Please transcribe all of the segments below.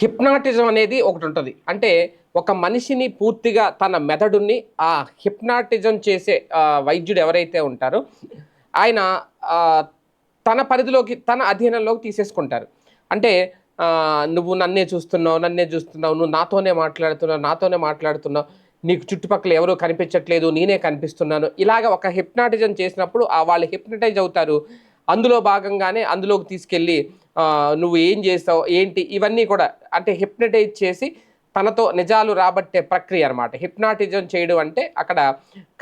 Hypnotism అనేది ఒకటి ఉంటుంది. అంటే ఒక మనిషిని పూర్తిగా తన మెదడుని ఆ హిప్నాటిజం చేసే వైద్యుడు ఎవరైతే ఉంటారో ఆయన తన పరిధిలోకి తన అధీనంలోకి తీసేసుకుంటారు. అంటే నువ్వు నన్నే చూస్తున్నావు నన్నే చూస్తున్నావు నువ్వు నాతోనే మాట్లాడుతున్నావు నాతోనే మాట్లాడుతున్నావు నీకు చుట్టుపక్కల ఎవరూ కనిపించట్లేదు నేనే కనిపిస్తున్నాను. ఇలాగ ఒక హిప్నాటిజం చేసినప్పుడు ఆ వాళ్ళు హిప్నటైజ్ అవుతారు. అందులో భాగంగానే అందులోకి తీసుకెళ్ళి నువ్వు ఏం చేస్తావు ఏంటి ఇవన్నీ కూడా అంటే హిప్నటైజ్ చేసి తనతో నిజాలు రాబట్టే ప్రక్రియ అనమాట హిప్నాటిజం చేయడం అంటే అక్కడ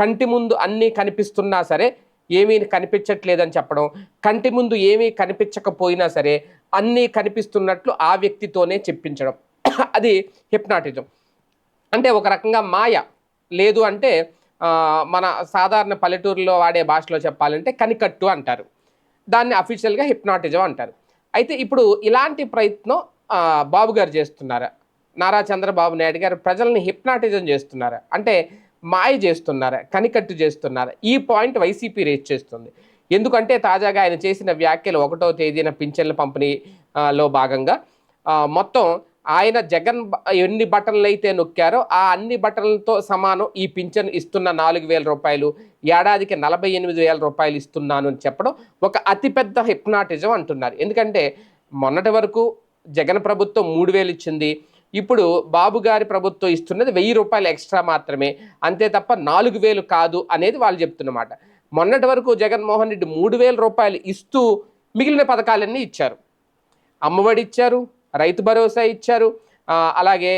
కంటి ముందు అన్నీ కనిపిస్తున్నా సరే ఏమీ కనిపించట్లేదని చెప్పడం కంటి ముందు ఏమీ కనిపించకపోయినా సరే అన్నీ కనిపిస్తున్నట్లు ఆ వ్యక్తితోనే చెప్పించడం. అది హిప్నాటిజం అంటే ఒక రకంగా మాయ. లేదు అంటే మన సాధారణ పల్లెటూరులో వాడే భాషలో చెప్పాలంటే కనికట్టు అంటారు. దాన్ని అఫీషియల్గా హిప్నాటిజం అంటారు. అయితే ఇప్పుడు ఇలాంటి ప్రయత్నం బాబు గారు చేస్తున్నారు. నారా చంద్రబాబు నాయుడు గారు ప్రజల్ని హిప్నాటిజం చేస్తున్నారు. అంటే మాయ చేస్తున్నారు కనికట్టు చేస్తున్నారు. ఈ పాయింట్ వైసీపీ రేస్ చేస్తుంది. ఎందుకంటే తాజాగా ఆయన చేసిన వ్యాఖ్యలు ఒకటో తేదీన పింఛన్ల పంపిణీ లో భాగంగా మొత్తం ఆయన జగన్ ఎన్ని బటన్లు అయితే నొక్కారో ఆ అన్ని బటన్లతో సమానం ఈ పింఛన్ ఇస్తున్న నాలుగు వేల రూపాయలు ఏడాదికి నలభై ఎనిమిది వేల రూపాయలు ఇస్తున్నాను అని చెప్పడం ఒక అతిపెద్ద హిప్నాటిజం అంటున్నారు. ఎందుకంటే మొన్నటి వరకు జగన్ ప్రభుత్వం మూడు వేలు ఇచ్చింది ఇప్పుడు బాబు గారి ప్రభుత్వం ఇస్తున్నది వెయ్యి రూపాయలు ఎక్స్ట్రా మాత్రమే అంతే తప్ప నాలుగు వేలు కాదు అనేది వాళ్ళు చెప్తున్నమాట. మొన్నటి వరకు జగన్మోహన్ రెడ్డి మూడు వేల రూపాయలు ఇస్తూ మిగిలిన పథకాలన్నీ ఇచ్చారు. అమ్మఒడి ఇచ్చారు రైతు భరోసా ఇచ్చారు. అలాగే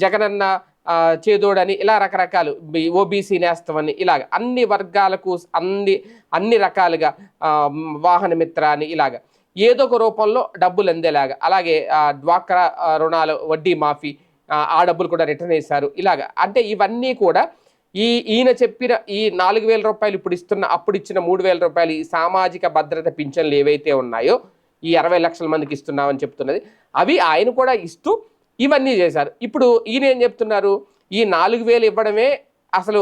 జగనన్న చేదోడని ఇలా రకరకాలు ఓబీసీ నేస్తం అని ఇలాగ అన్ని వర్గాలకు అన్ని అన్ని రకాలుగా వాహన మిత్ర అని ఇలాగ ఏదో ఒక రూపంలో డబ్బులు అందేలాగా అలాగే డ్వాక్రా రుణాలు వడ్డీ మాఫీ ఆ, డబ్బులు కూడా రిటర్న్ వేశారు ఇలాగ. అంటే ఇవన్నీ కూడా ఈ ఈయన చెప్పిన ఈ నాలుగు వేల రూపాయలు ఇప్పుడు ఇస్తున్న అప్పుడు ఇచ్చిన మూడు వేల రూపాయలు ఈ సామాజిక భద్రత పింఛన్లు ఏవైతే ఉన్నాయో ఈ అరవై లక్షల మందికి ఇస్తున్నామని చెప్తున్నది. అవి ఆయన కూడా ఇస్తూ ఇవన్నీ చేశారు. ఇప్పుడు ఈయన ఏం చెప్తున్నారు? ఈ నాలుగు వేలు ఇవ్వడమే అసలు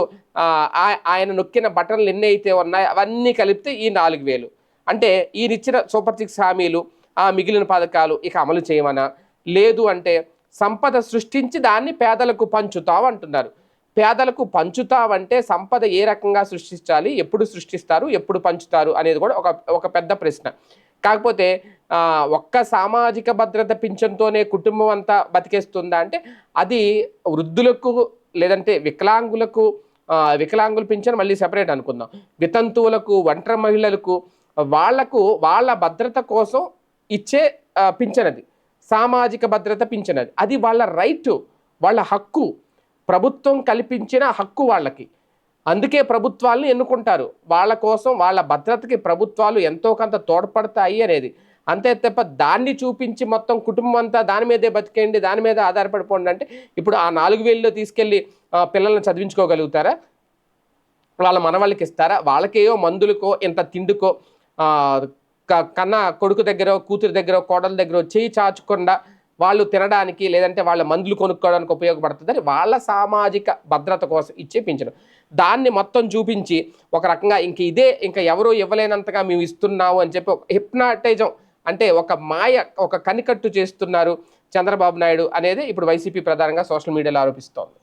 ఆయన నొక్కిన బటన్లు ఎన్ని అయితే ఉన్నాయో అవన్నీ కలిపితే ఈ నాలుగు వేలు. అంటే ఈయన ఇచ్చిన సూపర్ సిక్స్ హామీలు ఆ మిగిలిన పథకాలు ఇక అమలు చేయమనా? లేదు అంటే సంపద సృష్టించి దాన్ని పేదలకు పంచుతాం అంటున్నారు. పేదలకు పంచుతావంటే సంపద ఏ రకంగా సృష్టించాలి ఎప్పుడు సృష్టిస్తారు ఎప్పుడు పంచుతారు అనేది కూడా ఒక ఒక పెద్ద ప్రశ్న. కాకపోతే ఒక్క సామాజిక భద్రత పింఛన్తోనే కుటుంబం అంతా బతికేస్తుందా అంటే అది వృద్ధులకు లేదంటే వికలాంగులకు వికలాంగుల పింఛన్ మళ్ళీ సెపరేట్ అనుకుందాం. వితంతువులకు ఒంటరి మహిళలకు వాళ్ళకు వాళ్ళ భద్రత కోసం ఇచ్చే పింఛనది పింఛన్ అది. సామాజిక భద్రత పింఛన్ అది. అది వాళ్ళ రైట్ వాళ్ళ హక్కు. ప్రభుత్వం కల్పించిన హక్కు వాళ్ళకి. అందుకే ప్రభుత్వాలను ఎన్నుకుంటారు. వాళ్ళ కోసం వాళ్ళ భద్రతకి ప్రభుత్వాలు ఎంతో కొంత తోడ్పడతాయి అనేది. అంతే తప్ప దాన్ని చూపించి మొత్తం కుటుంబం అంతా దాని మీదే బతికేయండి దాని మీద ఆధారపడిపోండి అంటే ఇప్పుడు ఆ నాలుగు వేలలో తీసుకెళ్ళి పిల్లల్ని చదివించుకోగలుగుతారా? వాళ్ళ మనవాళ్ళకి ఇస్తారా? వాళ్ళకేయో మందులకో ఇంత తిండికో క- కన్న కొడుకు దగ్గర కూతురు దగ్గర కోడల దగ్గర చేయి చాచకుండా వాళ్ళు తినడానికి లేదంటే వాళ్ళ మందులు కొనుక్కోవడానికి ఉపయోగపడుతుందని వాళ్ళ సామాజిక భద్రత కోసం ఇచ్చే పింఛను. దాన్ని మొత్తం చూపించి ఒక రకంగా ఇంక ఇదే ఇంకా ఎవరూ ఇవ్వలేనంతగా మేము ఇస్తున్నాము అని చెప్పి ఒక హిప్నాటైజం అంటే ఒక మాయ ఒక కనికట్టు చేస్తున్నారు చంద్రబాబు నాయుడు అనేది ఇప్పుడు వైసీపీ ప్రధానంగా సోషల్ మీడియాలో ఆరోపిస్తోంది.